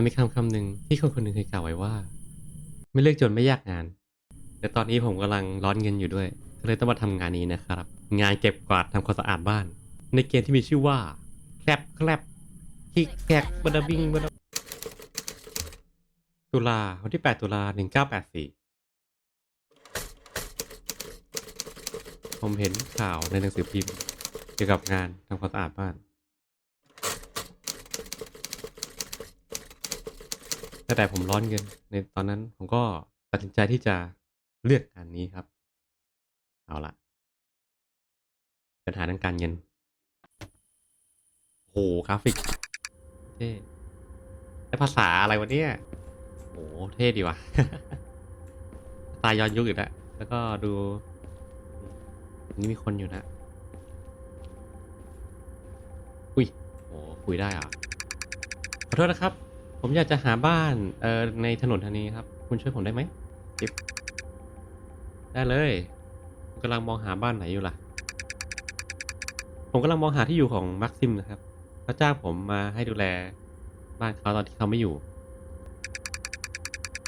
มันมีคำคำหนึ่งที่คนคนหนึ่งเคยกล่าวไว้ว่า ไม่เลือกจนไม่ยากงาน แต่ตอนนี้ผมกำลังร้อนเงินอยู่ด้วย ก็เลยต้องมาทำงานนี้นะครับ งานเก็บกวาดทำความสะอาดบ้าน ในเกมที่มีชื่อว่าแคลบแคลบคิกแคกบัดาบิงบัดาตุลาวันที่ 8 ตุลา 1984 ผมเห็นข่าวในหนังสือพิมพ์ เกี่ยวกับงานทำความสะอาดบ้าน แต่แต่ผมร้อนเงินในตอนนั้นผมก็ตัดสินใจที่จะเลือกงานนี้ครับ เอาละปัญหาทางการเงินโหกราฟิกเท่ได้ภาษาอะไรวะเนี่ยโหเท่ดีว่ะตล์ย้อนยุคอีกแล้วแล้วก็ดู นี่มีคนอยู่นะอุ้ยโหคุยได้อะขอโทษนะครับ ผมอยากจะหาบ้านเอ่อในถนนทางนี้ครับ คุณช่วยผมได้ไหมจิ๊บได้เลยผมกำลังมองหาบ้านไหนอยู่ล่ะ ผมกำลังมองหาที่อยู่ของมักซิมนะครับเขาจ้างผมมาให้ดูแลบ้านเขาตอนที่เขาไม่อยู่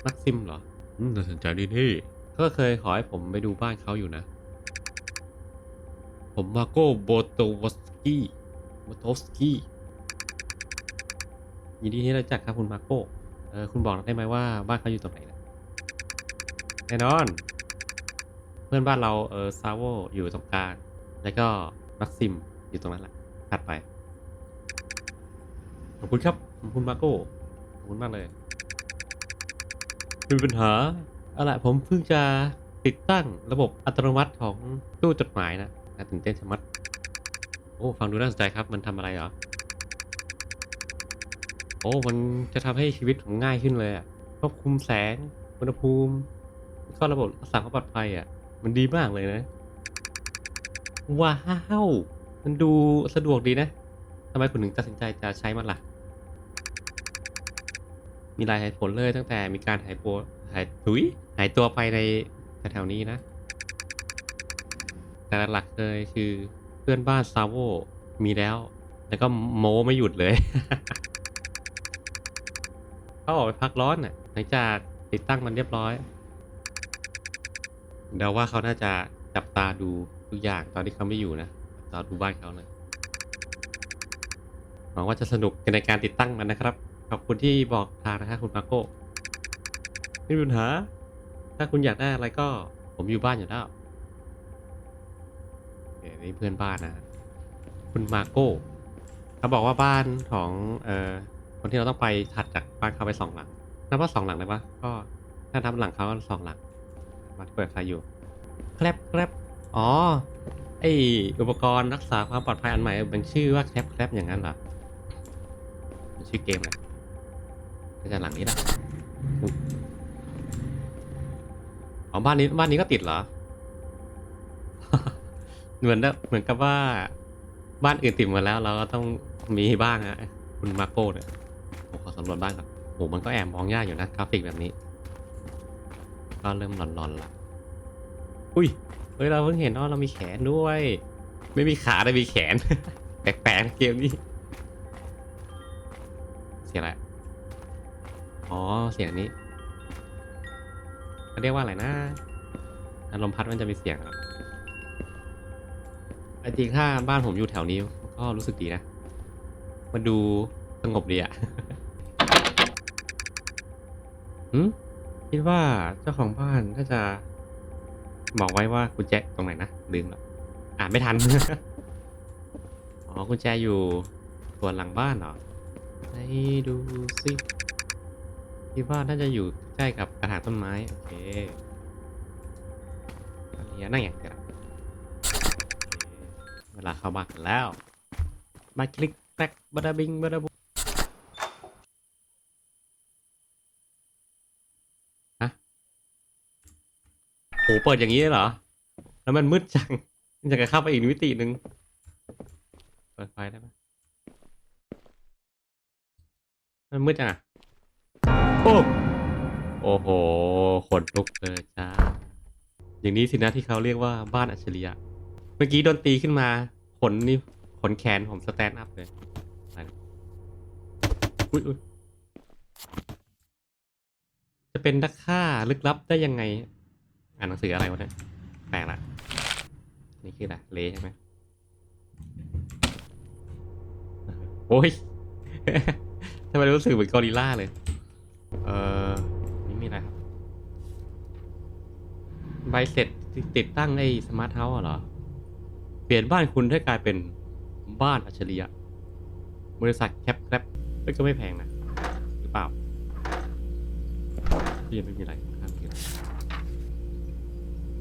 มักซิมเหรออืมน่าสนใจดีนี่เขาก็เคยขอให้ผมไปดูบ้านเขาอยู่นะ ผมมาโก้โบโตวสกี้โบโตสกี้ ยินดีที่ได้รู้จักครับคุณมาโก้เออคุณบอกได้ไหมว่าบ้านเขาอยู่ตรงไหนนะแน่นอน เพื่อนบ้านเราเออซาโวอยู่ตรงกลางแล้วก็มักซิมอยู่ตรงนั้นแหละถัดไปขอบคุณครับขอบคุณมาโก้ขอบคุณมากเลยมีปัญหาเอาละผมเพิ่งจะติดตั้งระบบอัตโนมัติของตู้จดหมายนะตื่นเต้นชะมัดโอ้ฟังดูน่าสนใจครับมันทำอะไรเหรอ โอ้มันจะทำให้ชีวิตผมง่ายขึ้นเลยอะควบคุมแสงอุณหภูมิแล้วก็ระบบรักษาความปลอดภัยอะ มันดีมากเลยนะ ว้าวมันดูสะดวกดีนะทำไมคุณถึงตัดสินใจจะใช้มันล่ะ มีหลายเหตุผลเลยตั้งแต่มีการหายตัวหายถุยหายตัวไปในแถวๆนี้นะ แต่หลักเลยคือเพื่อนบ้านซาโวมีแล้ว แล้วก็โมไม่หยุดเลย เขาออกไปพักร้อนน่ะหลังจากติดตั้งมันเรียบร้อยเดาว่าเขาน่าจะจับตาดูทุกอย่างตอนที่เขาไม่อยู่นะจับตาดูบ้านเขาเลยหวังว่าจะสนุกในการติดตั้งมันนะครับ ขอบคุณที่บอกทางนะครับคุณมาโก้ไม่มีปัญหา ถ้าคุณอยากได้อะไรก็ผมอยู่บ้านอยู่แล้วโอเคนี่เพื่อนบ้านนะ คุณมาโก้เขาบอกว่าบ้านของเอ่อ คนที่เราต้องไปถัดจากบ้านเขาไปสองหลังนับว่าสองหลังเลยปะก็ถ้านับหลังเขาก็สองหลังมาเปิดไฟอยู่แคลบแคลบอ๋อไออุปกรณ์รักษาความปลอดภัยอันใหม่เป็นชื่อว่าแคลบแคลบอย่างนั้นเหรอเป็นชื่อเกมเลยก็จะหลังนี้ละอ๋อบ้านนี้บ้านนี้ก็ติดเหรอ เหมือนนะเหมือนกับว่า บ้านอื่นติดหมาแล้ว เราก็ต้องมีบ้างอะคุณมาโก้เนี่ย ผมขอสำรวจบ้านก่อนโหมันก็แอบมองยากอยู่นะกราฟิกแบบนี้ ก็เริ่มหลอนๆละอุ้ยเฮ้ยเราเพิ่งเห็นว่าเรามีแขนด้วย ไม่มีขาแต่มีแขน แปลกๆเกมนี้เสียงอะไรอ๋อเสียงนี้เขาเรียกว่าอะไรนะอารมณ์พัดมันจะมีเสียงเหรอจริงถ้าบ้านผมอยู่แถวนี้ก็รู้สึกดีนะ มันดูสงบดีอะ หืมคิดว่าเจ้าของบ้านน่าจะบอกไว้ว่ากุญแจตรงไหนนะลืมแล้วอ่านไม่ทัน อ๋อกุญแจอยู่ส่วนหลังบ้านเหรอให้ดูสิคิดว่าน่าจะอยู่ใกล้กับกระถางต้นไม้ โอเคอันนี้นั่งอย่างเดียวเวลาเข้าบ้านกันแล้ว มาคลิกแตกบาดาบิงบาดาบุ โหเปิดอย่างนี้เหรอ แล้วมันมืดจังมันจะเข้าไปอีกมิติหนึ่งเปิดไฟได้ไหมมันมืดจังอะ โอ้โอ้โห ขนลุกเลยจ้า อย่างนี้สินะที่เขาเรียกว่าบ้านอัจฉริยะ เมื่อกี้โดนตีขึ้นมา ขนนี่ ขนแขนผมสแตนด์อัพเลยไปอุ้ยอุ้ยจะเป็นนักฆ่าลึกลับได้ยังไง อ่านหนังสืออะไรวะเนี่ยแปลกละนี่คืออะไรเลใช่ไหมโอ้ยทำไมรู้สึกเหมือนกอริลล่าเลย เออนี่มีอะไรครับ ใบเสร็จติดตั้งไอ้สมาร์ทเฮาส์เหรอ เปลี่ยนบ้านคุณให้กลายเป็นบ้านอัจฉริยะ บริษัทแคปแคปก็ไม่แพงนะ หรือเปล่าที่ยังไม่มีอะไร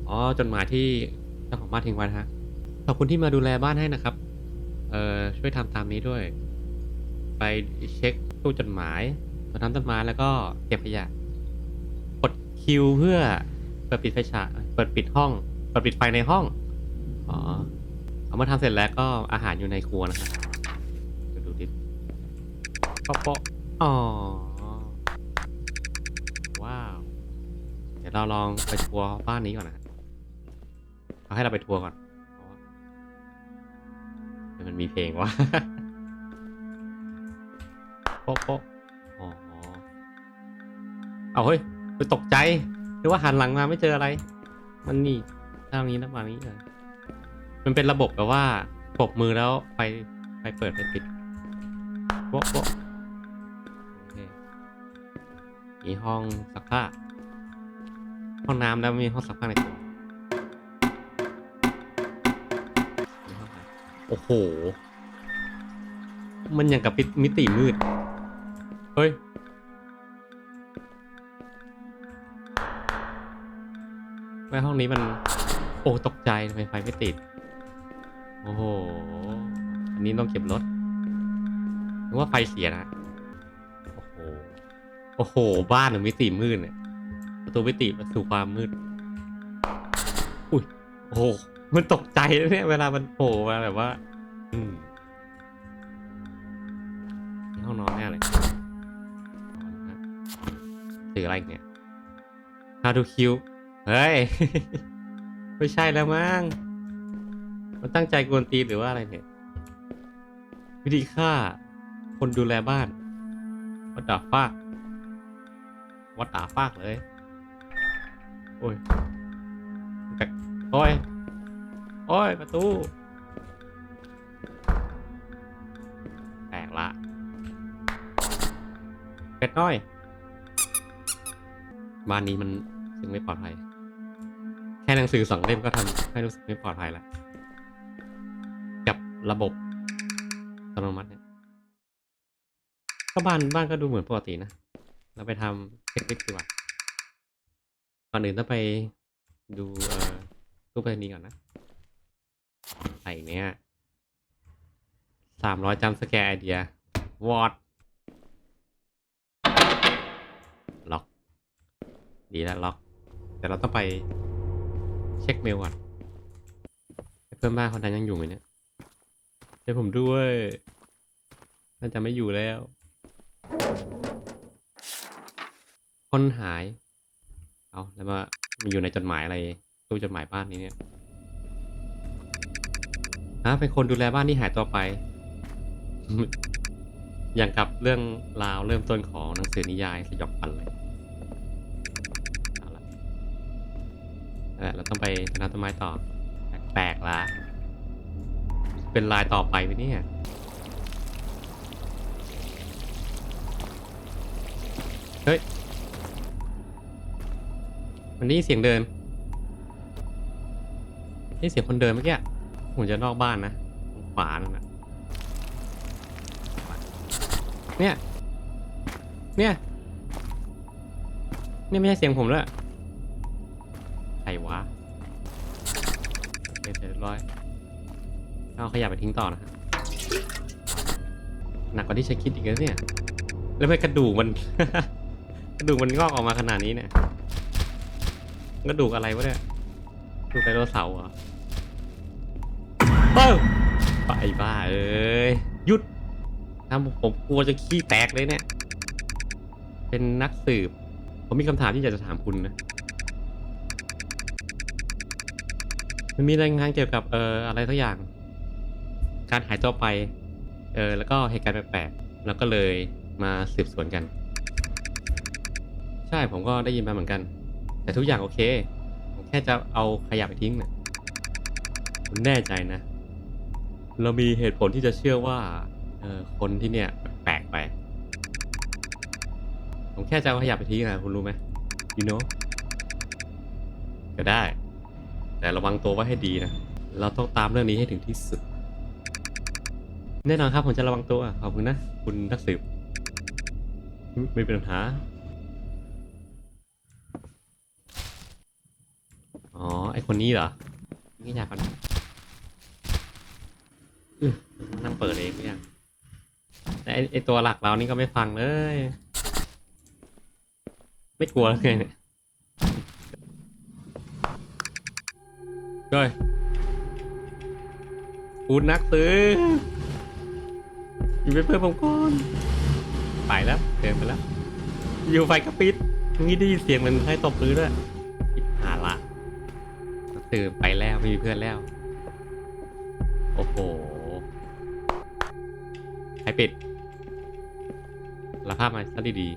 อ๋อจดหมายที่เจ้าของบ้านทิ้งไว้นะฮะขอบคุณที่มาดูแลบ้านให้นะครับ เอ่อช่วยทำตามนี้ด้วย ไปเช็คตู้จดหมายรดน้ำต้นไม้แล้วก็เก็บขยะกดคิวเพื่อเปิดปิดไฟฉายเปิดปิดห้องเปิดปิดไฟในห้องอ๋อเอามาทำเสร็จแล้วก็อาหารอยู่ในครัวนะครับเดี๋ยวดูดิป๊ะป๊ะอ๋อว้าว เดี๋ยวเราลองไปทัวบ้านนี้ก่อนนะ เขาให้เราไปทัวร์ก่อนมันมีเพลงวะโป๊ะโป๊ะอ๋อเอาเฮ้ยไปตกใจหรือว่าหันหลังมาไม่เจออะไร มันนี่ทางนี้นะมานี้เลยมันเป็นระบบแบบว่าปบมือแล้วไฟไฟเปิดไฟปิดโป๊ะโป๊ะโอเคมีห้องซักผ้า ห้องน้ำแล้วมีห้องซักผ้าในตัว โอ้โห มันอย่างกับมิติมืด เฮ้ย แม่ห้องนี้มัน โอ้ตกใจทำไมไฟไม่ติด โอ้โห อันนี้ต้องเก็บรถนึกว่าไฟเสียนะ โอ้โห โอ้โห บ้านหรือมิติมืดเนี่ย ประตูมิติมาสู่ความมืด อุ้ย โอ้โห มันตกใจนะเนี่ยเวลามันโผล่มาแบบว่า อืมนี่ห้องนอนแน่เลยนอนนะสื่ออะไรอีกเนี่ย How to kill เฮ้ย ไม่ใช่แล้วมั้ง มันตั้งใจกวนตีนหรือว่าอะไรเนี่ย วิธีฆ่า คนดูแลบ้าน วัดดาฟากวัดดาฟากเลย โอ้ยแต่โอ้ย โอ้ย ประตูแตกละเป็ดน้อย บ้านนี้มันซึ่งไม่ปลอดภัย แค่หนังสือสองเล่มก็ทำให้รู้สึกไม่ปลอดภัยแล้วกับระบบอัตโนมัติเนี่ยก็บ้านบ้านก็ดูเหมือนปกตินะ เราไปทำเช็คลิสต์ดีกว่าก่อนอื่นต้องไปดูตู้ไปรษณีย์ก่อนนะ ไอเนี้ยสามร้อยจำสแกร์ไอเดียวอดล็อก ดีแล้วล็อก แต่เราต้องไปเช็คเมลก่อนเพื่อนบ้านคนนั้นยังอยู่ไหมเนี่ยเดี๋ยวผมด้วยน่าจะไม่อยู่แล้ว คนหาย เอาแล้วมามันอยู่ในจดหมายอะไรตู้จดหมายบ้านนี้เนี่ย ฮะเป็นคนดูแลบ้านที่หายตัวไป อย่างกับเรื่องราวเริ่มต้นของหนังสือนิยายสยองขวัญเลยเอาละนั่นแหละเราต้องไปนับต้นไม้ต่อ แปลกๆละ เป็นลายต่อไปไหมเนี่ยเฮ้ยมันนี่เสียงเดินนี่เสียงคนเดินเมื่อกี้ ผมจะนอกบ้านนะทางขวานั่นนะเนี่ย เนี่ยนี่ไม่ใช่เสียงผมแล้วใครวะเสร็จเรียบร้อย เอาขยะไปทิ้งต่อนะหนักกว่าที่ฉันคิดอีกแล้วเนี่ย แล้วไม่กระดูกมัน กระดูกมันงอกออกมาขนาดนี้เนี่ย กระดูกอะไรวะเนี่ย กระดูกไดโนเสาร์เหรอ เอ้าไปบ้าเอ้ยหยุดทำผมกลัวจะขี้แตกเลยเนี่ย เป็นนักสืบ ผมมีคำถามที่อยากจะถามคุณนะ มันมีรายงานเกี่ยวกับเอ่ออะไรสักอย่าง การหายตัวไป เออแล้วก็เหตุการณ์แปลกๆแล้วก็เลยมาสืบสวนกันใใช่ผมก็ได้ยินมาเหมือนกัน แต่ทุกอย่างโอเค ผมแค่จะเอาขยะไปทิ้งนะคุณแน่ใจนะ เรามีเหตุผลที่จะเชื่อว่าเออคนที่เนี่ยแปลกไป ผมแค่จะเอาขยะไปทิ้งนะคุณรู้ไหม you know ก็ได้ แต่ระวังตัวไว้ให้ดีนะ เราต้องตามเรื่องนี้ให้ถึงที่สุด แน่นอนครับผมจะระวังตัว ขอบคุณนะ คุณนักสืบ ไม่เป็นปัญหา อ๋อ ไอคนนี้เหรอนี่อยากก่อนอื้อนั่ง เปิดเองไม่ยแต่ไอ้ไอตัวหลักเรานี่ก็ไม่ฟังเลย ไม่กลัวแล้วไงเนี่ยเฮ้ยคุณนักซื้ออยู่เป็นเพื่อนผมก่อนไปแล้วเดินไปแล้ว อยู่ไฟกระปิดงี้ได้ยินเสียงมันให้ตบพื้นด้วยคิดหาละตื่นไปแล้วไม่มีเพื่อนแล้ว โอ้โห ใครปิดรับภาพมาซะดี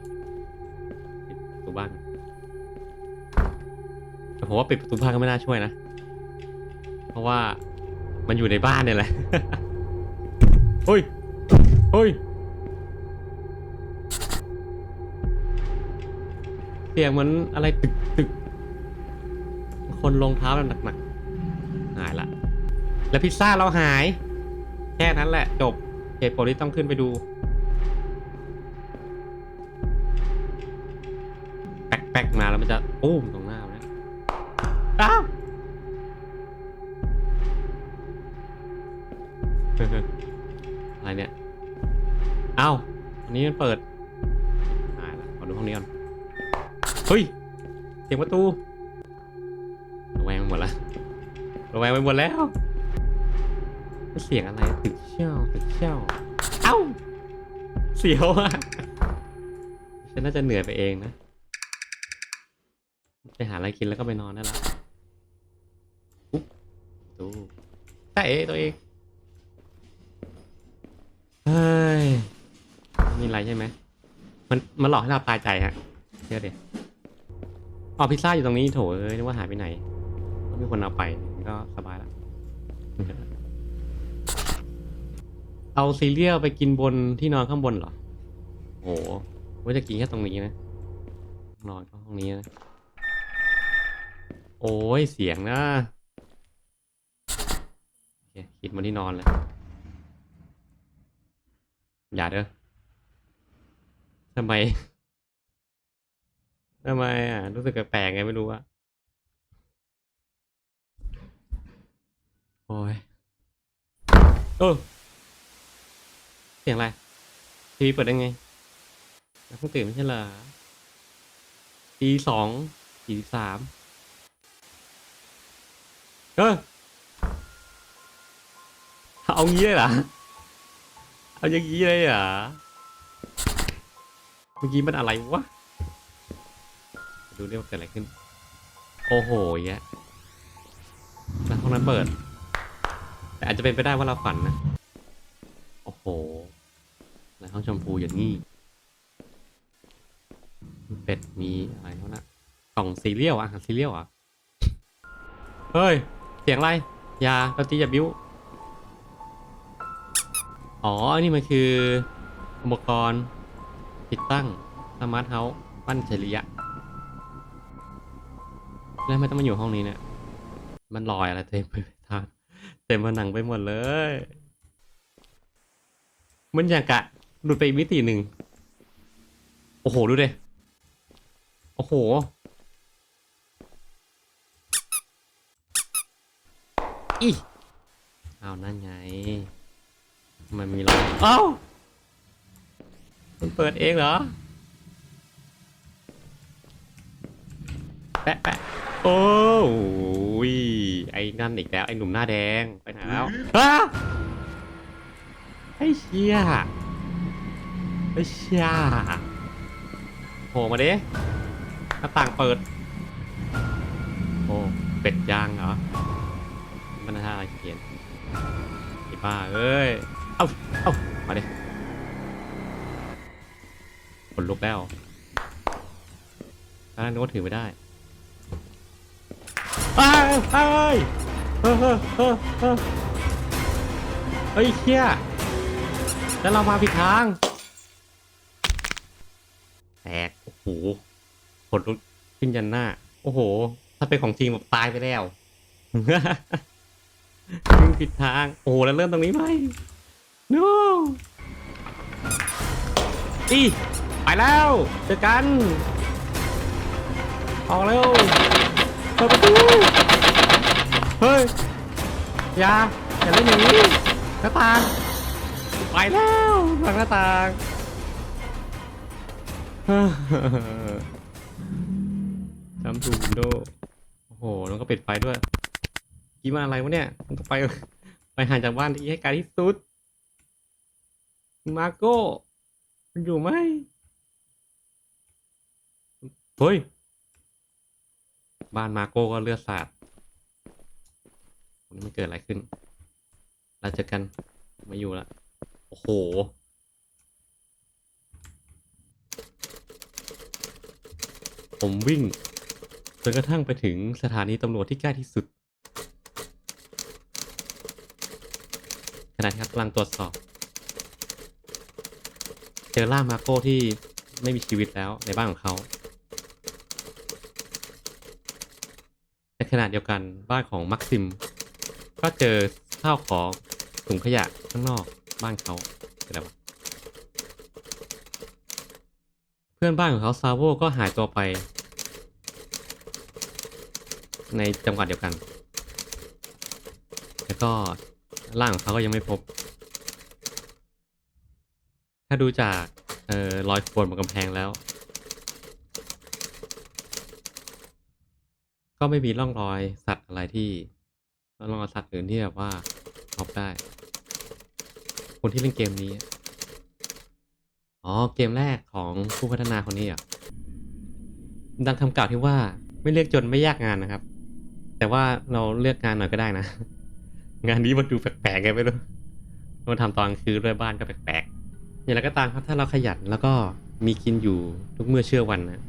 ๆปิดประตูบ้านก่อนแต่ผมว่าปิดประตูบ้านก็ไม่น่าช่วยนะ เพราะว่ามันอยู่ในบ้านเนี่ยแหละเฮ้ยเฮ้ยเสียงเหมือนอะไรตึกตึก คนลงเท้าแบบหนักๆ หายละ แล้วพิซซ่าเราหาย แค่นั้นแหละจบ เหตุผลที่ต้องขึ้นไปดูแป๊กๆมาแล้วมันจะปุ้มตรงหน้าเราเนี่ยอ้าวอะไรเนี่ยเอ้าอันนี้มันเปิดหายละขอดูห้องนี้ก่อนเฮ้ยเสียงประตูระแวงไปหมดละระแวงไปหมดแล้วเสียงอะไรตึกเชี่ยวตึก เชี่ยว เอ้า เสียวอะ ฉันน่าจะเหนื่อยไปเองนะ ไปหาอะไรกินแล้วก็ไปนอนได้ละอุ๊บดูใช่เอ๋ตัวเอง เฮ้ยไม่มีอะไรใช่ไหม มันมันหลอกให้เราตายใจฮะเชื่อเดี๋ยวอ๋อพิซซ่าอยู่ตรงนี้โถเอ้ยนึกว่าหายไปไหนก็มีคนเอาไปก็สบายแล้ว เอาซีเรียลไปกินบนที่นอนข้างบนเหรอ โอ้โหว่าจะกินแค่ตรงนี้นะ นอนก็ห้องนี้นะ โอ้ยเสียงนะโอเคคิดมาที่นอนเลย อย่าเด้อทำไมทำไมอะ รู้สึกแปลกๆไงไม่รู้อะโอ้ยเออ เสียงอะไร ทีวีเปิดได้ไงเพิ่งตื่นไม่ใช่เหรอตีสองตีสามเออเอางี้เลยเหรอ เอาอย่างนี้เลยเหรอ เมื่อกี้มันอะไรวะ ดูดิว่าเกิดอะไรขึ้น โอ้โหแยะแล้วห้องนั้นเปิด แต่อาจจะเป็นไปได้ว่าเราฝันนะ โอ้โห แล้วห้องชมพูอย่างนี้เป็ดมีอะไรเขานะกล่องซีเรียลอาหารซีเรียลอะ เฮ้ย เสียงอะไร ยาปฏิอย่าบิ้ว อ๋อ อันนี้มันคือ อุปกรณ์ ติดตั้ง สมาร์ทเฮาส์ปั้นเฉลียะ แล้วทำไม่ต้องมาอยู่ห้องนี้เนี่ย มันลอยอะไรเต็มไปทางเต็มผนังไปหมดเลย มันอยากกะ หลุดไปอีกมิติหนึ่ง โอ้โห ดูดิ โอ้โห อีเอานั่นไง มันมีรอยเอ้า มันเปิดเองเหรอ แปะแปะโอ้ย ไอ้นั่นอีกแล้ว ไอ้หนุ่มหน้าแดง ไปไหนแล้วอ้าไอ้เชี่ย ไอ้เชี่ยโผล่มาดิหน้าต่างเปิด โอ้เป็ดย่างเหรอมันน่าอะไรเขียนไอ้บ้าเอ้ย เอ้า เอ้า มาดิขนลุกแล้วตอนแรกนึกว่าถือไม่ได้เอ้ยเอ้ยเฮ้ยเฮ้ยเฮ้ยเฮ้ยเฮ้ยเชี่ยแล้วเรามาผิดทาง แตกโอ้โหขนลุกขึ้นยันหน้า โอ้โห ถ้าเป็นของจริงแบบตายไปแล้ววิ่งผิดทาง โอ้โห แล้วเริ่มตรงนี้ไหม no อีไปแล้วเจอกัน ออกเร็วเปิดประตู เฮ้ย อย่า อย่าเล่นอย่างนี้หน้าต่าง ไปแล้วทางหน้าต่าง จำถูกโดโอ้โหแล้วก็ปิดไฟด้วยคิดว่าอะไรวะเนี่ยมันต้องไป ไปห่างจากบ้านที่ให้ไกลที่สุด มาโก้มันอยู่ไหมเฮ้ย บ้านมาโก้ก็เลือดสาดวันนี้มันเกิดอะไรขึ้นเราเจอกันไมาอยู่ละ โอ้โห ผมวิ่งจนกระทั่งไปถึงสถานีตำรวจที่ใกล้ที่สุดขณะที่กำลังตรวจสอบ เจอร่างมาโก้ที่ไม่มีชีวิตแล้วในบ้านของเขาในขณะเดียวกันบ้านของมักซิม ก็เจอข้าวของถุงขยะข้างนอกบ้านเขาเป็นอะไรวะเพื่อนบ้านของเขาซาโวก็หายตัวไป ในจังหวัดเดียวกัน แล้วก็ร่างของเขาก็ยังไม่พบ ถ้าดูจากเอ่อรอยข่วนบนกำแพงแล้ว ก็ไม่มีร่องรอยสัตว์อะไรที่ร่องรอยสัตว์อื่นที่แบบว่าพบได้ คนที่เล่นเกมนี้ อ๋อ เกมแรกของผู้พัฒนาคนนี้อะดังคำกล่าวที่ว่าไม่เลือกจนไม่ยากงานนะครับ แต่ว่าเราเลือกงานหน่อยก็ได้นะ งานนี้มันดูแปลกๆไงไม่รู้มันทำตอนกลางคือด้วยบ้านก็แปลกๆอย่างไรก็ตามครับถ้าเราขยันแล้วก็มีกินอยู่ทุกเมื่อเชื่อวันนะ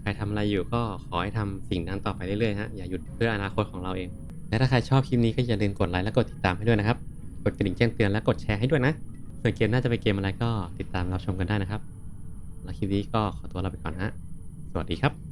ใครทำอะไรอยู่ก็ขอให้ทำสิ่งนั้นต่อไปเรื่อยๆฮะอย่าหยุดเพื่ออนาคตของเราเองและถ้าใครชอบคลิปนี้ก็อย่าลืมกดไลค์และกดติดตามให้ด้วยนะครับ กดกระดิ่งแจ้งเตือนและกดแชร์ให้ด้วยนะ ส่วนเกมน่าจะเป็นเกมอะไรก็ติดตามรับชมกันได้นะครับ แล้วคลิปนี้ก็ขอตัวลาไปก่อนฮะ สวัสดีครับ